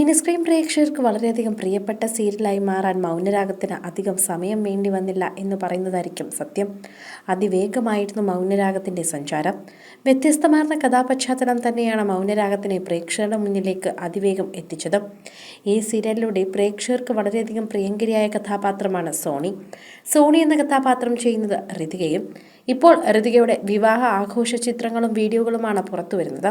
Mini screen പ്രേക്ഷകർക്ക് വളരെയധികം പ്രിയപ്പെട്ട സീരിയലായി മാറാൻ മൗനരാഗത്തിന് അധികം സമയം വേണ്ടി വന്നില്ല എന്ന് പറയുന്നതായിരിക്കും സത്യം. അതിവേഗമായിരുന്നു മൗനരാഗത്തിന്റെ സഞ്ചാരം. വ്യത്യസ്തമാർന്ന കഥാപശ്ചാത്തലം തന്നെയാണ് മൗനരാഗത്തിനെ പ്രേക്ഷകരുടെ മുന്നിലേക്ക് അതിവേഗം എത്തിച്ചത്. ഈ സീരിയലിലൂടെ പ്രേക്ഷകർക്ക് വളരെയധികം പ്രിയങ്കരിയായ കഥാപാത്രമാണ് സോണി. സോണി എന്ന കഥാപാത്രം ചെയ്യുന്നത് ഋതികയും ഇപ്പോൾ ഋതികയുടെ വിവാഹ ആഘോഷ ചിത്രങ്ങളും വീഡിയോകളുമാണ് പുറത്തു വരുന്നത്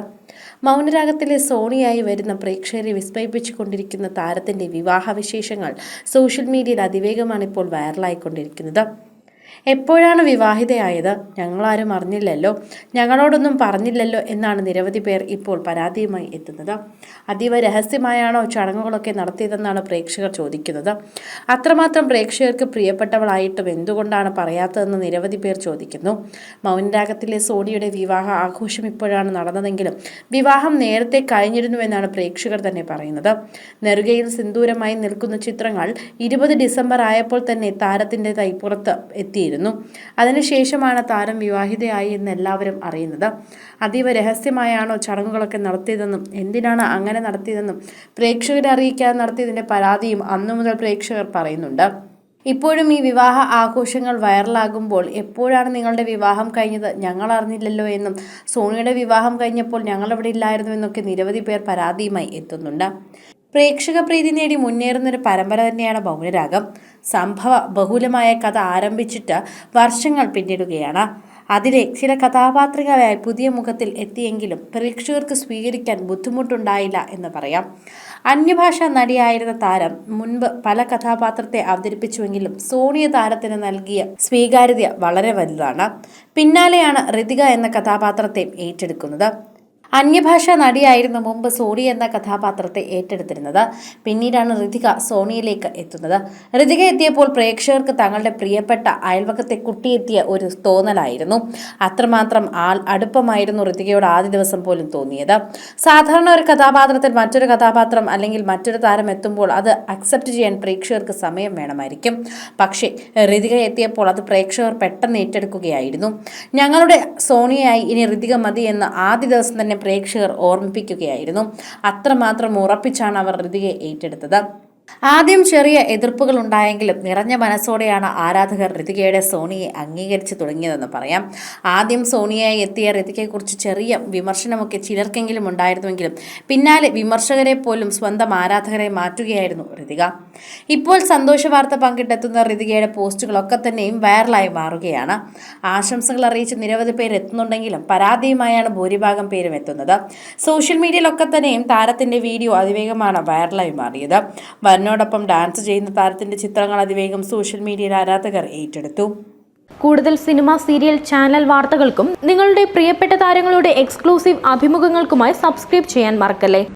മൗനരാഗത്തിലെ സോണിയായി വരുന്ന പ്രേക്ഷകരെ വിസ്മയിപ്പിച്ചു കൊണ്ടിരിക്കുന്ന താരത്തിന്റെ വിവാഹ വിശേഷങ്ങൾ സോഷ്യൽ മീഡിയയിൽ അതിവേഗമാണ് ഇപ്പോൾ വൈറലായിക്കൊണ്ടിരിക്കുന്നത്. എപ്പോഴാണ് വിവാഹിതയായത്? ഞങ്ങളാരും അറിഞ്ഞില്ലല്ലോ. ഞങ്ങളോടൊന്നും പറഞ്ഞില്ലല്ലോ എന്നാണ് നിരവധി പേർ ഇപ്പോൾ പരാതിയുമായി എത്തുന്നത്. അതീവ രഹസ്യമായാണോ ചടങ്ങുകളൊക്കെ നടത്തിയതെന്നാണ് പ്രേക്ഷകർ ചോദിക്കുന്നത്. അത്രമാത്രം പ്രേക്ഷകർക്ക് പ്രിയപ്പെട്ടവളായിട്ടും എന്തുകൊണ്ടാണ് പറയാത്തതെന്ന് നിരവധി പേർ ചോദിക്കുന്നു. മൗനരാഗത്തിലെ സോണിയുടെ വിവാഹ ആഘോഷം ഇപ്പോഴാണ് നടന്നതെങ്കിലും വിവാഹം നേരത്തെ കഴിഞ്ഞിരുന്നുവെന്നാണ് പ്രേക്ഷകർ തന്നെ പറയുന്നത്. നെറുകയിൽ സിന്ദൂരമായി നിൽക്കുന്ന ചിത്രങ്ങൾ ഇരുപത് ഡിസംബർ ആയപ്പോൾ തന്നെ താരത്തിന്റെ പുറത്ത് എത്തിയിരുന്നു. അതിനുശേഷമാണ് താരം വിവാഹിതയായി എന്ന് എല്ലാവരും അറിയുന്നത്. അതീവ രഹസ്യമായാണോ ചടങ്ങുകളൊക്കെ നടത്തിയതെന്നും എന്തിനാണ് അങ്ങനെ നടത്തിയതെന്നും പ്രേക്ഷകരെ അറിയിക്കാതെ നടത്തിയതിന്റെ പരാതിയും അന്നു മുതൽ പ്രേക്ഷകർ പറയുന്നുണ്ട്. ഇപ്പോഴും ഈ വിവാഹ ആഘോഷങ്ങൾ വൈറലാകുമ്പോൾ എപ്പോഴാണ് നിങ്ങളുടെ വിവാഹം കഴിഞ്ഞത്? ഞങ്ങൾ അറിഞ്ഞില്ലല്ലോ എന്നും സോണിയുടെ വിവാഹം കഴിഞ്ഞപ്പോൾ ഞങ്ങളവിടെ ഇല്ലായിരുന്നു എന്നൊക്കെ നിരവധി പേർ പരാതിയുമായി എത്തുന്നുണ്ട്. പ്രേക്ഷക പ്രീതി നേടി മുന്നേറുന്നൊരു പരമ്പര തന്നെയാണ് മൗനരാഗം. സംഭവ ബഹുലമായ കഥ ആരംഭിച്ചിട്ട് വർഷങ്ങൾ പിന്നിടുകയാണ്. അതിലെ ചില കഥാപാത്രങ്ങളായി പുതിയ മുഖത്തിൽ എത്തിയെങ്കിലും പ്രേക്ഷകർക്ക് സ്വീകരിക്കാൻ ബുദ്ധിമുട്ടുണ്ടായില്ല എന്ന് പറയാം. അന്യഭാഷാ നടിയായിരുന്ന താരം മുൻപ് പല കഥാപാത്രത്തെ അവതരിപ്പിച്ചുവെങ്കിലും സോണിയ താരത്തിന് നൽകിയ സ്വീകാര്യത വളരെ വലുതാണ്. പിന്നാലെയാണ് ഋതിക എന്ന കഥാപാത്രത്തെ ഏറ്റെടുക്കുന്നത്. അന്യഭാഷാ നടിയായിരുന്നു മുമ്പ് സോണി എന്ന കഥാപാത്രത്തെ ഏറ്റെടുത്തിരുന്നത്. പിന്നീടാണ് ഋതിക സോണിയിലേക്ക് എത്തുന്നത്. ഋതിക എത്തിയപ്പോൾ പ്രേക്ഷകർക്ക് തങ്ങളുടെ പ്രിയപ്പെട്ട അയൽവക്കത്തെ കുട്ടിയെത്തിയ ഒരു തോന്നലായിരുന്നു. അത്രമാത്രം ആൾ അടുപ്പമായിരുന്നു ഋതികയോട് ആദ്യ ദിവസം പോലും തോന്നിയത്. സാധാരണ ഒരു കഥാപാത്രത്തിൽ മറ്റൊരു കഥാപാത്രം അല്ലെങ്കിൽ മറ്റൊരു താരം എത്തുമ്പോൾ അത് അക്സെപ്റ്റ് ചെയ്യാൻ പ്രേക്ഷകർക്ക് സമയം വേണമായിരിക്കും. പക്ഷേ ഋതിക എത്തിയപ്പോൾ അത് പ്രേക്ഷകർ പെട്ടെന്ന് ഏറ്റെടുക്കുകയായിരുന്നു. ഞങ്ങളുടെ സോണിയായി ഇനി ഋതിക മതി എന്ന് ആദ്യ ദിവസം തന്നെ പ്രേക്ഷകർ ഓർമ്മിപ്പിക്കുകയായിരുന്നു. അത്രമാത്രം ഉറപ്പിച്ചാണ് അവർ ഋതികയെ ഏറ്റെടുത്തത്. ആദ്യം ചെറിയ എതിർപ്പുകൾ ഉണ്ടായെങ്കിലും നിറഞ്ഞ മനസ്സോടെയാണ് ആരാധകർ ഋതികയുടെ സോണിയെ അംഗീകരിച്ചു തുടങ്ങിയതെന്ന് പറയാം. ആദ്യം സോണിയായി എത്തിയ ഋതികയെക്കുറിച്ച് ചെറിയ വിമർശനമൊക്കെ ചിലർക്കെങ്കിലും ഉണ്ടായിരുന്നുവെങ്കിലും പിന്നാലെ വിമർശകരെ പോലും സ്വന്തം ആരാധകരെ മാറ്റുകയായിരുന്നു ഋതിക. ഇപ്പോൾ സന്തോഷ വാർത്ത പങ്കിട്ടെത്തുന്ന ഋതികയുടെ പോസ്റ്റുകളൊക്കെ തന്നെയും വൈറലായി മാറുകയാണ്. ആശംസകൾ അറിയിച്ച് നിരവധി പേർ എത്തുന്നുണ്ടെങ്കിലും പരാതിയുമായാണ് ഭൂരിഭാഗം പേരും എത്തുന്നത്. സോഷ്യൽ മീഡിയയിലൊക്കെ തന്നെയും താരത്തിന്റെ വീഡിയോ അതിവേഗമാണ് വൈറലായി മാറിയത്. വരനോടൊപ്പം ഡാൻസ് ചെയ്യുന്ന താരത്തിന്റെ ചിത്രങ്ങൾ അതിവേഗം സോഷ്യൽ മീഡിയയിൽ ആരാധകർ ഏറ്റെടുത്തു. കൂടുതൽ സിനിമ സീരിയൽ ചാനൽ വാർത്തകൾക്കും നിങ്ങളുടെ പ്രിയപ്പെട്ട താരങ്ങളുടെ എക്സ്ക്ലൂസീവ് അഭിമുഖങ്ങൾക്കുമായി സബ്സ്ക്രൈബ് ചെയ്യാൻ മറക്കല്ലേ?